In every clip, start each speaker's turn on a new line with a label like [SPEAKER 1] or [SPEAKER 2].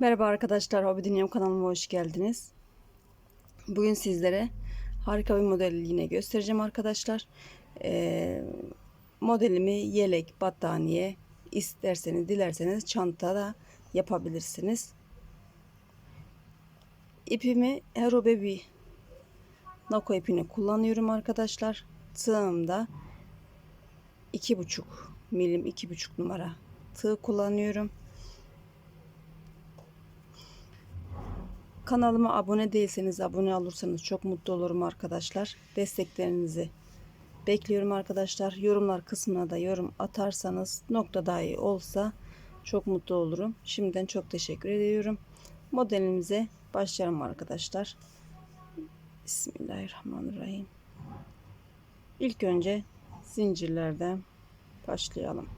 [SPEAKER 1] Merhaba arkadaşlar, Hobi Dünyam kanalıma hoş geldiniz. Bugün sizlere harika bir modeli yine göstereceğim arkadaşlar. Ee, modelimi yelek, battaniye, isterseniz dilerseniz çanta da yapabilirsiniz. İpimi Hero Baby Nako ipini kullanıyorum arkadaşlar. Tığımda 2,5 milim 2,5 numara tığ kullanıyorum. Kanalıma abone değilseniz abone olursanız çok mutlu olurum arkadaşlar. Desteklerinizi bekliyorum arkadaşlar. Yorumlar kısmına da yorum atarsanız nokta dahi olsa çok mutlu olurum. Şimdiden çok teşekkür ediyorum. Modelimize başlayalım arkadaşlar. Bismillahirrahmanirrahim. İlk önce zincirlerden başlayalım.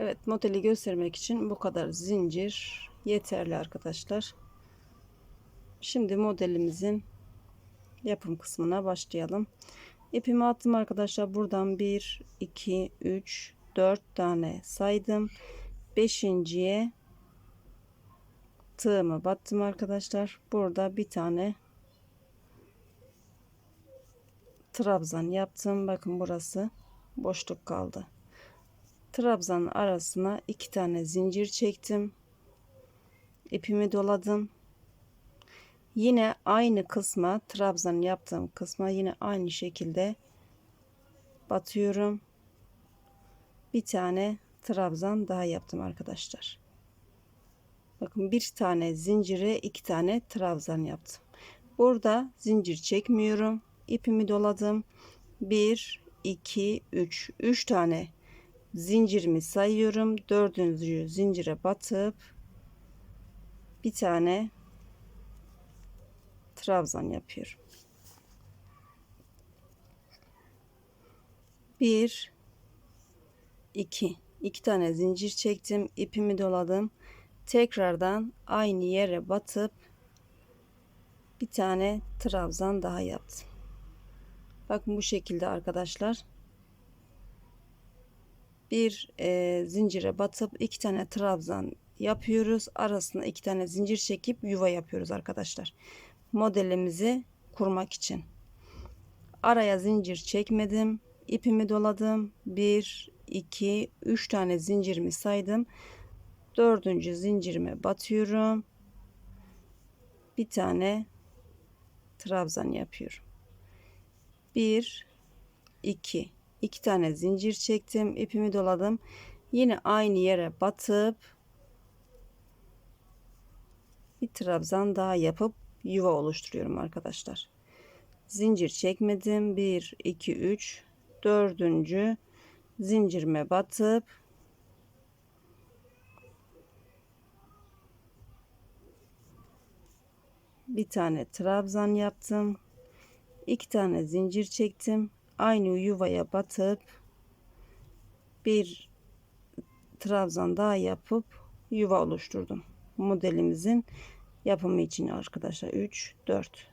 [SPEAKER 1] Evet modeli göstermek için bu kadar zincir yeterli arkadaşlar. Şimdi modelimizin yapım kısmına başlayalım. İpimi attım arkadaşlar. Buradan 1, 2, 3, 4 tane saydım. Beşinciye tığımı battım arkadaşlar. Burada bir tane trabzan yaptım. Bakın burası boşluk kaldı trabzanın arasına iki tane zincir çektim. ipimi doladım. Yine aynı kısma trabzan yaptığım kısma yine aynı şekilde batıyorum. Bir tane trabzan daha yaptım arkadaşlar. Bakın bir tane zincire iki tane trabzan yaptım. Burada zincir çekmiyorum. ipimi doladım. 1 2 3 3 tane zincirimi sayıyorum. Dördüncü zincire batıp bir tane trabzan yapıyorum. Bir, iki, iki tane zincir çektim, ipimi doladım. Tekrardan aynı yere batıp bir tane trabzan daha yaptım. Bakın bu şekilde arkadaşlar bir e, zincire batıp iki tane trabzan yapıyoruz. Arasına iki tane zincir çekip yuva yapıyoruz arkadaşlar. Modelimizi kurmak için. Araya zincir çekmedim. ipimi doladım. 1, 2, 3 tane zincirimi saydım. Dördüncü zincirime batıyorum. Bir tane trabzan yapıyorum. 1, 2, iki tane zincir çektim ipimi doladım. Yine aynı yere batıp bir trabzan daha yapıp yuva oluşturuyorum arkadaşlar. Zincir çekmedim. 1 2 3 dördüncü zincirime batıp bir tane trabzan yaptım. İki tane zincir çektim aynı yuvaya batıp bir trabzan daha yapıp yuva oluşturdum. Modelimizin yapımı için arkadaşlar 3 4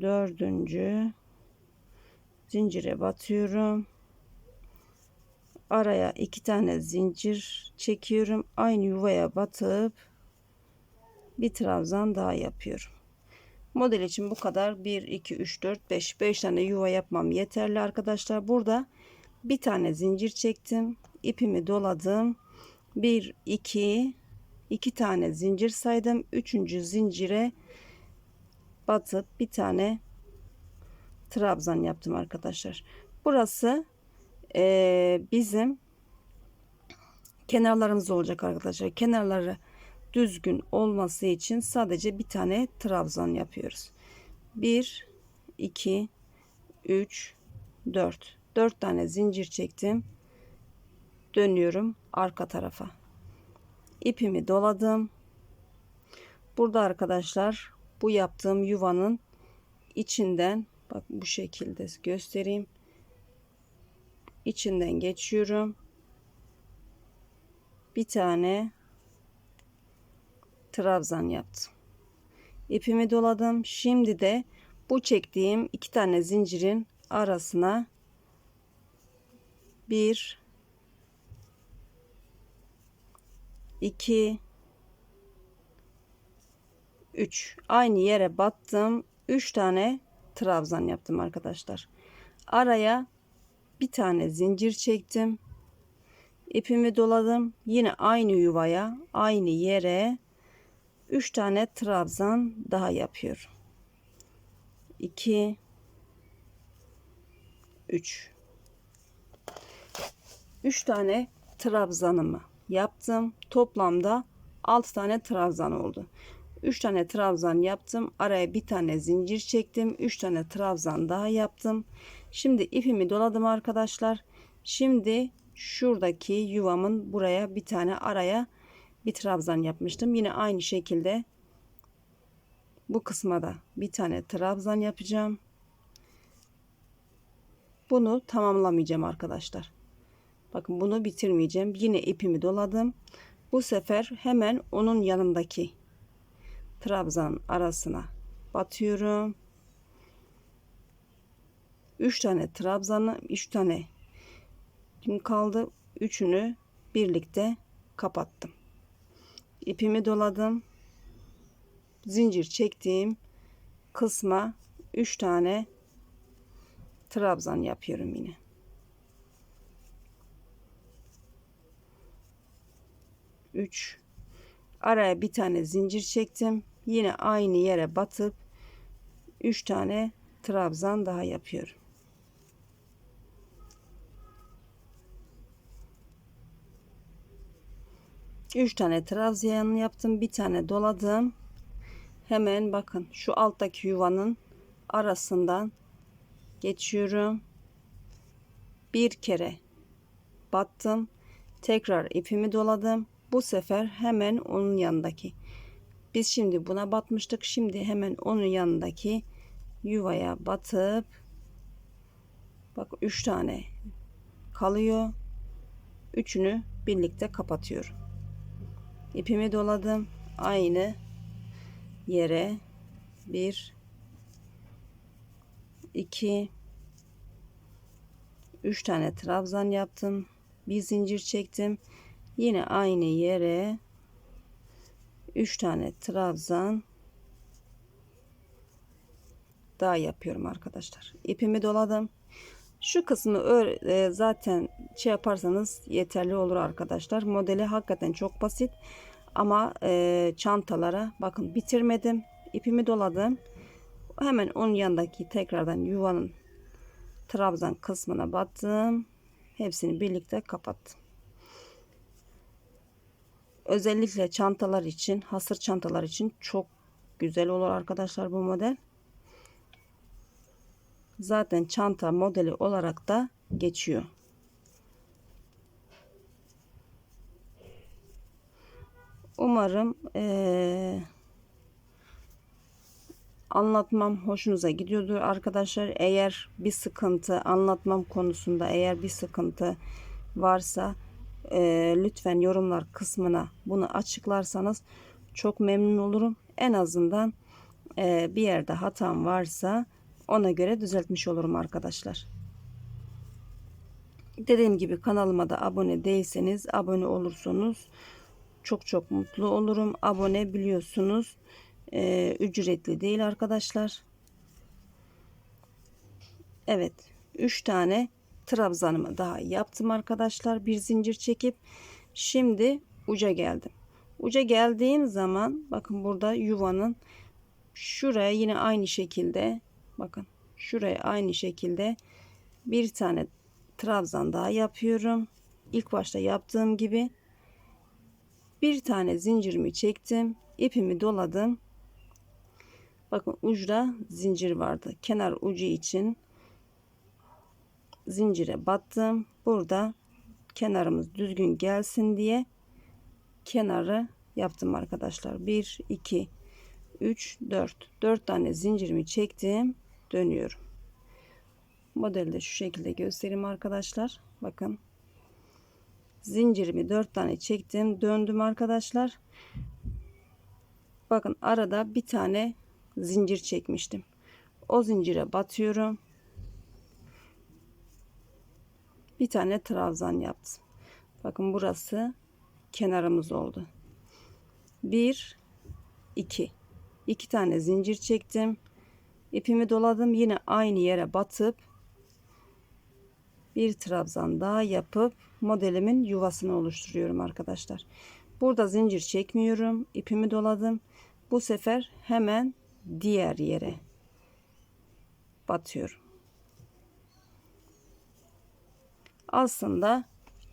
[SPEAKER 1] dördüncü zincire batıyorum. Araya iki tane zincir çekiyorum. Aynı yuvaya batıp bir trabzan daha yapıyorum. Model için bu kadar. 1, 2, 3, 4, 5. 5 tane yuva yapmam yeterli arkadaşlar. Burada bir tane zincir çektim. ipimi doladım. 1, 2, 2 tane zincir saydım. 3. zincire batıp bir tane trabzan yaptım arkadaşlar. Burası e, bizim kenarlarımız olacak arkadaşlar. Kenarları düzgün olması için sadece bir tane trabzan yapıyoruz. 1 2 3 4 4 tane zincir çektim. Dönüyorum arka tarafa. İpimi doladım. Burada arkadaşlar bu yaptığım yuvanın içinden bak bu şekilde göstereyim. İçinden geçiyorum. Bir tane trabzan yaptım. İpimi doladım. Şimdi de bu çektiğim iki tane zincirin arasına bir 2 3 aynı yere battım. 3 tane trabzan yaptım arkadaşlar. Araya bir tane zincir çektim. İpimi doladım. Yine aynı yuvaya aynı yere 3 tane trabzan daha yapıyorum 2 3 3 tane trabzanımı yaptım. Toplamda 6 tane trabzan oldu. 3 tane trabzan yaptım. Araya bir tane zincir çektim. 3 tane trabzan daha yaptım. Şimdi ipimi doladım arkadaşlar. Şimdi şuradaki yuvamın buraya bir tane araya bir trabzan yapmıştım. Yine aynı şekilde bu kısma da bir tane trabzan yapacağım. Bunu tamamlamayacağım arkadaşlar. Bakın bunu bitirmeyeceğim. Yine ipimi doladım. Bu sefer hemen onun yanındaki trabzan arasına batıyorum. 3 tane trabzanı 3 tane kaldı. Üçünü birlikte kapattım. İpimi doladım. Zincir çektiğim kısma 3 tane trabzan yapıyorum yine. 3 araya bir tane zincir çektim yine aynı yere batıp 3 tane trabzan daha yapıyorum Üç tane trabzan yaptım bir tane doladım. Hemen bakın şu alttaki yuvanın arasından geçiyorum. Bir kere battım tekrar ipimi doladım. Bu sefer hemen onun yanındaki. Biz şimdi buna batmıştık şimdi hemen onun yanındaki yuvaya batıp bak 3 tane kalıyor. Üçünü birlikte kapatıyorum ipimi doladım aynı yere 1 2 3 tane trabzan yaptım bir zincir çektim Yine aynı yere 3 tane trabzan daha yapıyorum arkadaşlar. İpimi doladım. Şu kısmı e, zaten şey yaparsanız yeterli olur arkadaşlar. Modeli hakikaten çok basit. Ama e, çantalara bakın bitirmedim. İpimi doladım. Hemen onun yanındaki tekrardan yuvanın trabzan kısmına battım. Hepsini birlikte kapattım. Özellikle çantalar için, hasır çantalar için çok güzel olur arkadaşlar bu model. Zaten çanta modeli olarak da geçiyor. Umarım ee, anlatmam hoşunuza gidiyordur arkadaşlar. Eğer bir sıkıntı anlatmam konusunda eğer bir sıkıntı varsa e, lütfen yorumlar kısmına bunu açıklarsanız çok memnun olurum. En azından e, bir yerde hatam varsa ona göre düzeltmiş olurum arkadaşlar. Dediğim gibi kanalıma da abone değilseniz abone olursunuz. Çok çok mutlu olurum. Abone biliyorsunuz e, ücretli değil arkadaşlar. Evet 3 tane trabzanımı daha yaptım arkadaşlar. Bir zincir çekip şimdi uca geldim. Uca geldiğim zaman bakın burada yuvanın şuraya yine aynı şekilde bakın şuraya aynı şekilde bir tane trabzan daha yapıyorum. İlk başta yaptığım gibi bir tane zincirimi çektim. ipimi doladım. Bakın ucda zincir vardı. Kenar ucu için zincire battım. Burada kenarımız düzgün gelsin diye kenarı yaptım arkadaşlar. 1 2 3 4 4 tane zincirimi çektim dönüyorum. Modelde şu şekilde göstereyim arkadaşlar. Bakın. Zincirimi 4 tane çektim döndüm arkadaşlar. Bakın arada bir tane zincir çekmiştim. O zincire batıyorum. Bir tane trabzan yaptım. Bakın burası kenarımız oldu. 1 2 2 tane zincir çektim ipimi doladım yine aynı yere batıp bir trabzan daha yapıp modelimin yuvasını oluşturuyorum arkadaşlar. Burada zincir çekmiyorum ipimi doladım. Bu sefer hemen diğer yere batıyorum. Aslında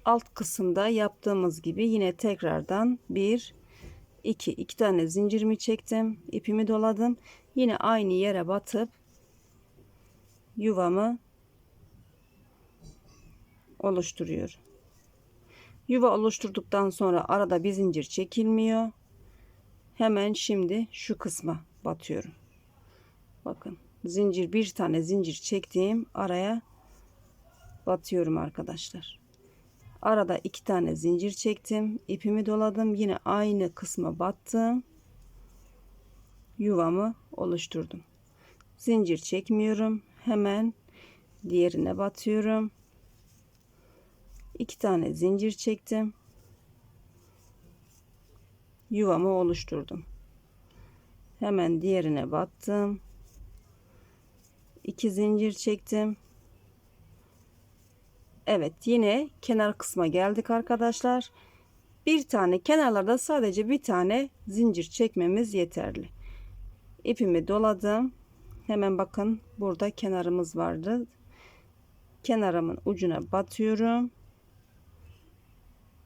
[SPEAKER 1] alt kısımda yaptığımız gibi yine tekrardan bir 2 2 tane zincirimi çektim ipimi doladım yine aynı yere batıp yuvamı oluşturuyorum yuva oluşturduktan sonra arada bir zincir çekilmiyor. Hemen şimdi şu kısma batıyorum. Bakın zincir bir tane zincir çektiğim araya batıyorum arkadaşlar. Arada iki tane zincir çektim ipimi doladım yine aynı kısma battım yuvamı oluşturdum. Zincir çekmiyorum hemen diğerine batıyorum. İki tane zincir çektim. Yuvamı oluşturdum. Hemen diğerine battım. İki zincir çektim. Evet yine kenar kısma geldik arkadaşlar. Bir tane kenarlarda sadece bir tane zincir çekmemiz yeterli. İpimi doladım. Hemen bakın burada kenarımız vardı. Kenarımın ucuna batıyorum.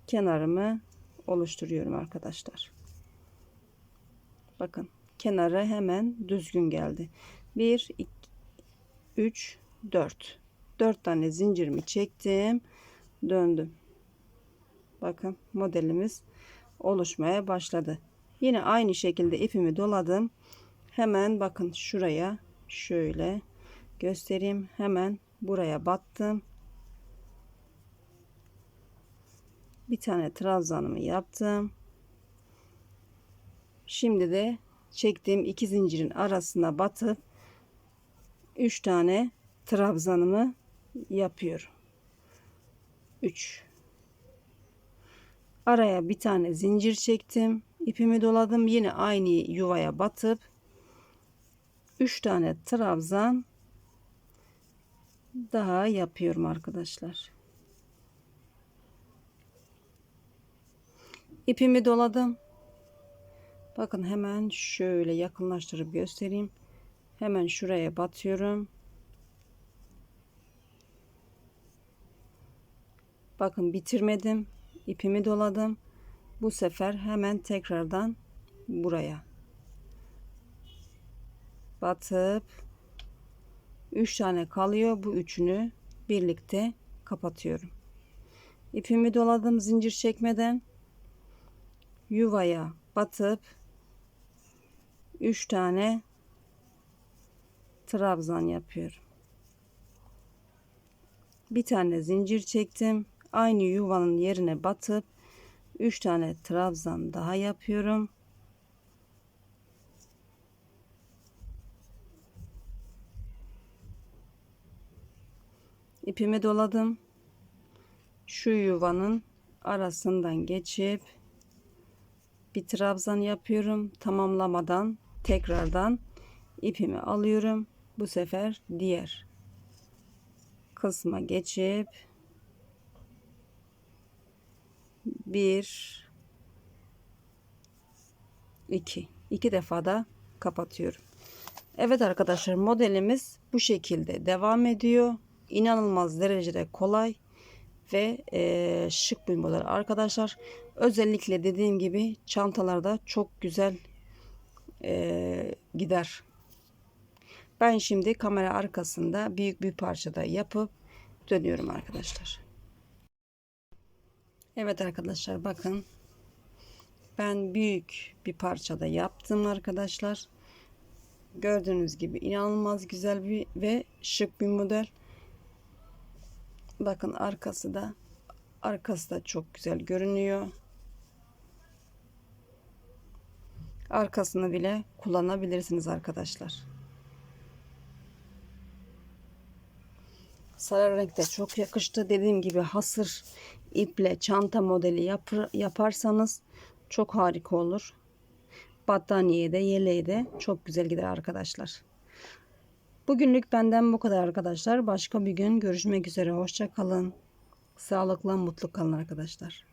[SPEAKER 1] Kenarımı oluşturuyorum arkadaşlar. Bakın kenarı hemen düzgün geldi. 1 2 3 4 4 tane zincirimi çektim döndüm bakın modelimiz oluşmaya başladı yine aynı şekilde ipimi doladım hemen bakın şuraya şöyle göstereyim. Hemen buraya battım. Bir tane trabzanımı yaptım. Şimdi de çektiğim iki zincirin arasına batıp 3 tane trabzanımı yapıyorum. 3 araya bir tane zincir çektim. İpimi doladım. Yine aynı yuvaya batıp 3 tane trabzan daha yapıyorum arkadaşlar. İpimi doladım. Bakın hemen şöyle yakınlaştırıp göstereyim. Hemen şuraya batıyorum. Bakın bitirmedim. ipimi doladım. Bu sefer hemen tekrardan buraya batıp 3 tane kalıyor. Bu üçünü birlikte kapatıyorum. İpimi doladım zincir çekmeden yuvaya batıp 3 tane trabzan yapıyorum. Bir tane zincir çektim aynı yuvanın yerine batıp 3 tane trabzan daha yapıyorum. İpimi doladım. Şu yuvanın arasından geçip bir trabzan yapıyorum. Tamamlamadan tekrardan ipimi alıyorum. Bu sefer diğer kısma geçip bir iki iki defa da kapatıyorum. Evet arkadaşlar modelimiz bu şekilde devam ediyor. İnanılmaz derecede kolay ve e, şık bir model arkadaşlar. Özellikle dediğim gibi çantalarda çok güzel e, gider. Ben şimdi kamera arkasında büyük bir parçada yapıp dönüyorum arkadaşlar. Evet arkadaşlar bakın. Ben büyük bir parçada yaptım arkadaşlar. Gördüğünüz gibi inanılmaz güzel bir ve şık bir model. Bakın arkası da arkası da çok güzel görünüyor. Arkasını bile kullanabilirsiniz arkadaşlar. Sarı renk de çok yakıştı. Dediğim gibi hasır iple çanta modeli yapır, yaparsanız çok harika olur. Battaniyeye de yeleğe de çok güzel gider arkadaşlar. Bugünlük benden bu kadar arkadaşlar. Başka bir gün görüşmek üzere. Hoşça kalın. Sağlıkla mutlu kalın arkadaşlar.